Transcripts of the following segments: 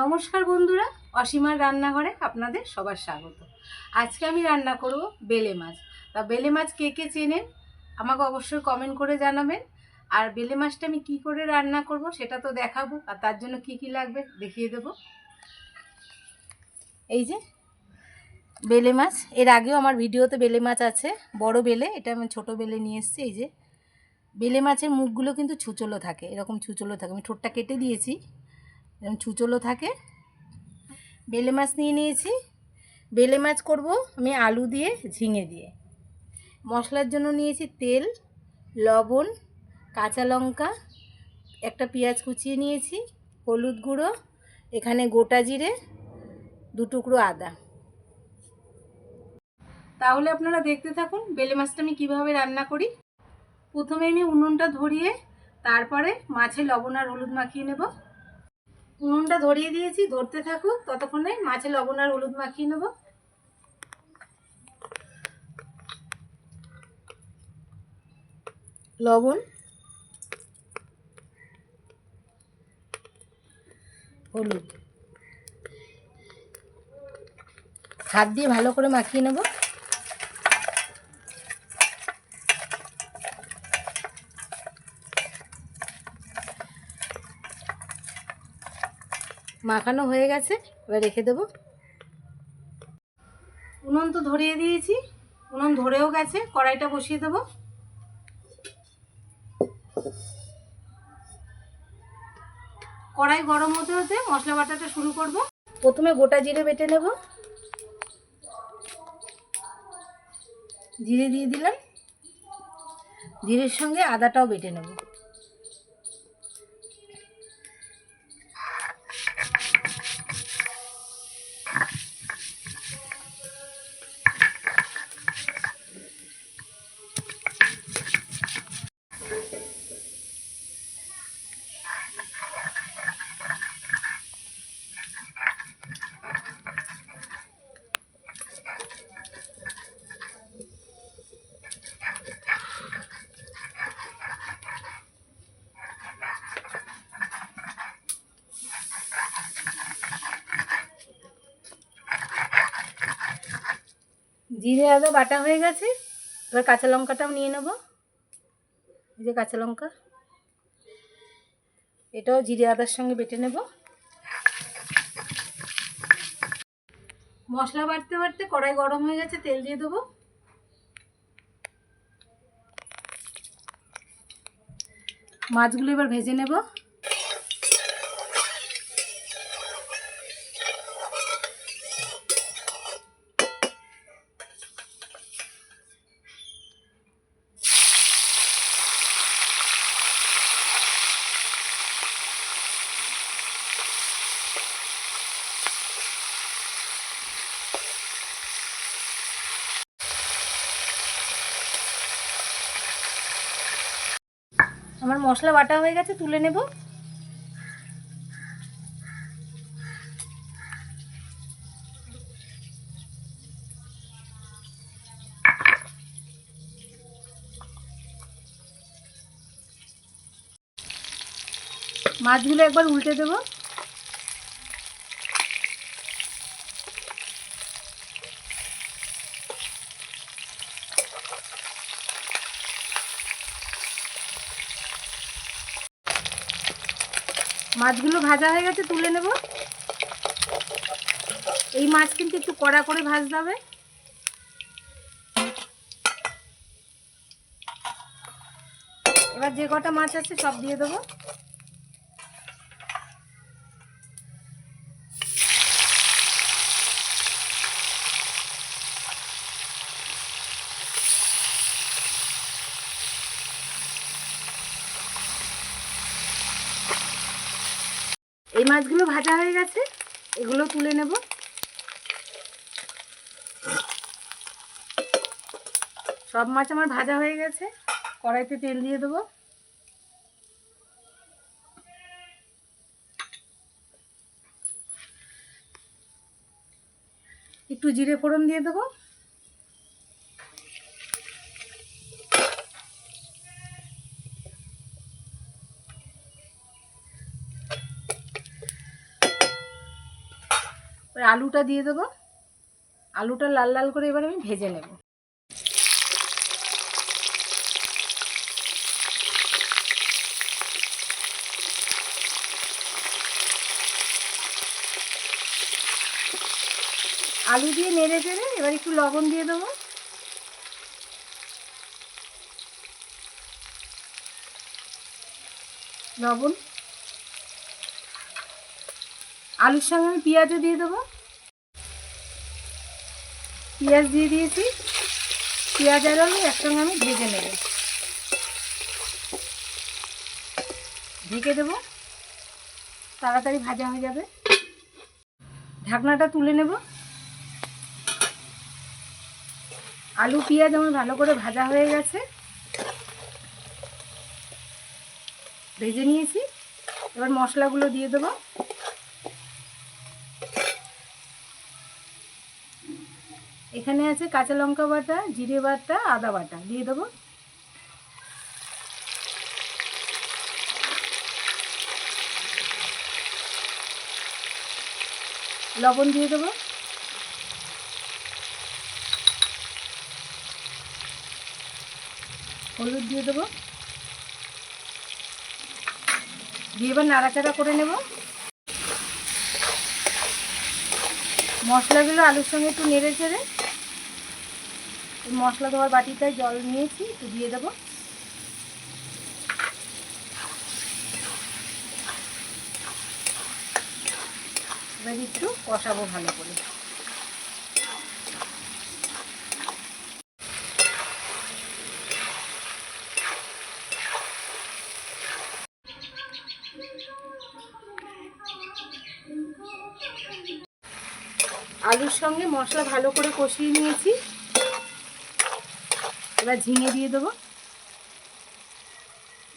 নমস্কার বন্ধুরা, অসীমার রান্নাঘরে আপনাদের সবার স্বাগত। আজকে আমি রান্না করব বেলে মাছ। তা বেলে মাছ কে কে চেনেন? আমাকে অবশ্যই কমেন্ট করে জানাবেন। আর বেলে মাছটা আমি কি করে রান্না করব সেটা তো দেখাবো, আর তার জন্য কি কি লাগবে দেখিয়ে দেব। এই যে, বেলে মাছ। এর আগেও আমার ভিডিওতে বেলে মাছ আছে, বড় বেলে। এটা আমি ছোট বেলে নিয়ে এসেছি, এই যে। বেলে মাছের মুখগুলো কিন্তু ছুচলো থাকে, এরকম ছুচলো থাকে। আমি ঠোঁটটা কেটে দিয়েছি। এরকম ছুচলো থাকে। বেলে মাছ নিয়ে নিয়েছি। বেলে মাছ করব আমি আলু দিয়ে, ঝিঙে দিয়ে। মশলার জন্য নিয়েছি তেল, লবণ, কাঁচা লঙ্কা, একটা পেঁয়াজ কুচিয়ে নিয়েছি, হলুদ গুঁড়ো, এখানে গোটা জিরে, দু টুকরো আদা। তাহলে আপনারা দেখতে থাকুন বেলে মাছটা আমি কীভাবে রান্না করি। প্রথমে আমি উনুনটা ধরিয়ে, তারপরে মাছে লবণ আর হলুদ মাখিয়ে নেব। উনুনটা ধরিয়ে দিয়েছি, ধরতে থাকুক, ততক্ষণে মাছে লবণ আর হলুদ মাখিয়ে নেব। লবণ, হলুদ। হাত দিয়ে ভালো করে মাখিয়ে নেব। মাখানো হয়ে গেছে, এবার রেখে দেব। উনুন তো ধরিয়ে দিয়েছি, উনুন ধরেও গেছে, কড়াইটা বসিয়ে দেব। কড়াই গরম হতে হতে মশলা বাটাটা শুরু করব। প্রথমে গোটা জিরে বেটে নেব। জিরে দিয়ে দিলাম। জিরের সঙ্গে আদাটাও বেটে নেব। জিরে আদা, বাটা হয়ে গেছে। এবার কাঁচা লঙ্কাটাও নিয়ে নেব। যে কাঁচা লঙ্কা। এটাও জিরে আদার সঙ্গে বেটে নেব। মশলা বাড়তে বাড়তে কড়াই গরম হয়ে গেছে, তেল দিয়ে দেবো। মাছগুলো এবার ভেজে নেব। আমার মশলা বাটা হয়ে গেছে তুলে নেব। মাছগুলো একবার উল্টে দেবো। মাছগুলো ভাজা হয়ে গেছে, তুলে নেব। এই মাছ কিন্তু একটু কড়া করে ভাজতে হবে। এবার যে কটা মাছ আছে সব দিয়ে দেবো। এই মাছগুলো ভাজা হয়ে গেছে, এগুলো তুলে নেব। সব মাছ আমার ভাজা হয়ে গেছে, কড়াইতে তেল দিয়ে দেবো। একটু জিরে ফোড়ন দিয়ে দেবো। আলুটা দিয়ে দেবো। আলুটা লাল লাল করে এবার আমি ভেজে নেব। আলু দিয়ে নেড়ে চেড়ে এবার একটু লবণ দিয়ে দেবো। লবণ। আলুর সঙ্গে আমি পেঁয়াজও দিয়ে দেবো। পেঁয়াজ দিয়ে দিয়েছি। পেঁয়াজ আর আলু একসঙ্গে আমি ভেজে নেব। ঢেকে দেবো। তাড়াতাড়ি ভাজা হয়ে যাবে। ঢাকনাটা তুলে নেব। আলু, পেঁয়াজ আমার ভালো করে ভাজা হয়ে গেছে। ভেজে নিয়েছি। এবার মশলাগুলো দিয়ে দেবো। এখানে আছে কাঁচা লঙ্কা বাটা, জিরে বাটা, আদা বাটা। দিয়ে দেবো। লবণ দিয়ে দেবো। হলুদ দিয়ে দেবো। দিয়ে এবার নাড়াচাড়া করে নেব। মশলাগুলো আলুর সঙ্গে একটু নেড়ে চেড়ে মশলা দেওয়ার বাটিটায় জল নিয়েছি, একটু দিয়ে দেবো। এবার একটু কষাবো ভালো করে। আলুর সঙ্গে মশলা ভালো করে কষিয়ে নিয়েছি। এবার ঝিঙে দিয়ে দেবো।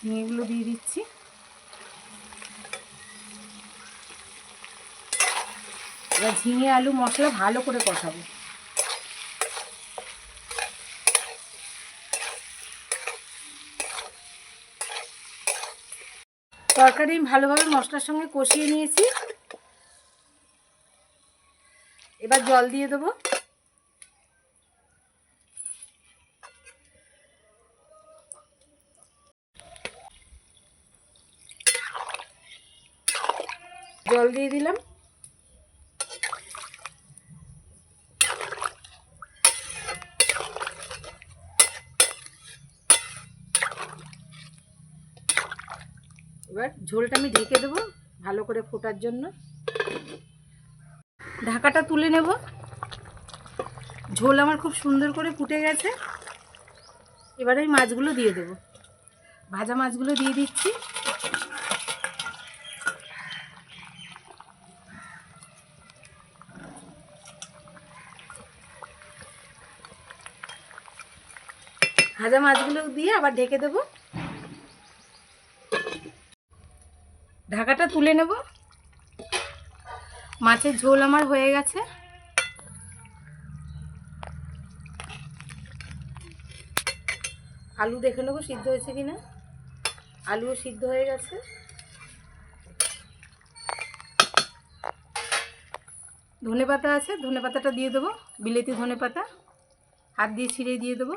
ঝিঙেগুলো দিয়ে দিচ্ছি। এবার ঝিঙে, আলু, মশলা ভালো করে কষাবো। তরকারি ভালোভাবে মশলার সঙ্গে কষিয়ে নিয়েছি। এবার জল দিয়ে দেবো। জল দিয়ে দিলাম। এবার ঝোলটা আমি ঢেকে দেবো ভালো করে ফোটার জন্য। ঢাকাটা তুলে নেব। ঝোল আমার খুব সুন্দর করে ফুটে গেছে। এবারে এই মাছগুলো দিয়ে দেবো। ভাজা মাছগুলো দিয়ে দিচ্ছি। ভাজা মাছগুলো দিয়ে আবার ঢেকে দেবো। ঢাকাটা তুলে নেব। মাছের ঝোল আমার হয়ে গেছে। আলু দেখে নেব সিদ্ধ হয়েছে কি না আলুও সিদ্ধ হয়ে গেছে। ধনে পাতা আছে ধনে পাতাটা দিয়ে দেবো। বিলেতি ধনে পাতা হাত দিয়ে ছিঁড়ে দিয়ে দেবো।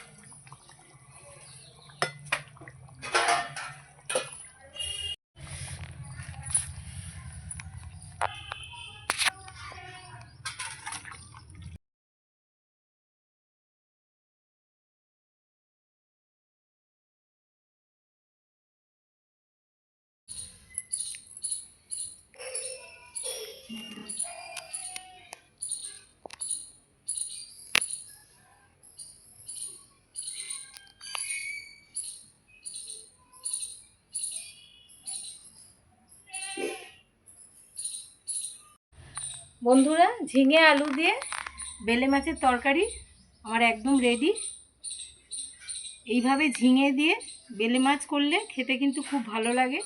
বন্ধুরা, ঝিঙে আলু দিয়ে বেলে মাছের তরকারি আমার একদম রেডি এইভাবে ঝিঙে দিয়ে বেলে মাছ করলে খেতে কিন্তু খুব ভালো লাগে।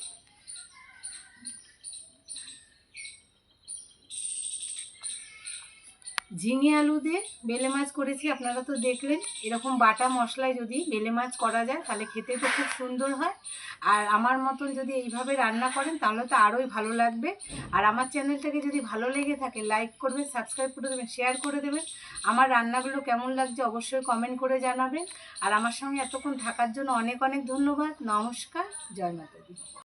ঝিঙে আলু দিয়ে বেলে মাছ করেছি, আপনারা তো দেখলেন। এরকম বাটা মশলায় যদি বেলে মাছ করা যায়, তাহলে খেতে তো খুব সুন্দর হয়। আর আমার মতন যদি এইভাবে রান্না করেন, তাহলে তো আরোই ভালো লাগবে। আর আমার চ্যানেলটাকে যদি ভালো লেগে থাকে, লাইক করবেন, সাবস্ক্রাইব করে দেবেন, শেয়ার করে দেবেন। আমার রান্নাগুলো কেমন লাগছে অবশ্যই কমেন্ট করে জানাবেন। আর আমার সঙ্গে এতক্ষণ থাকার জন্য অনেক অনেক ধন্যবাদ। নমস্কার, জয় মাতা দি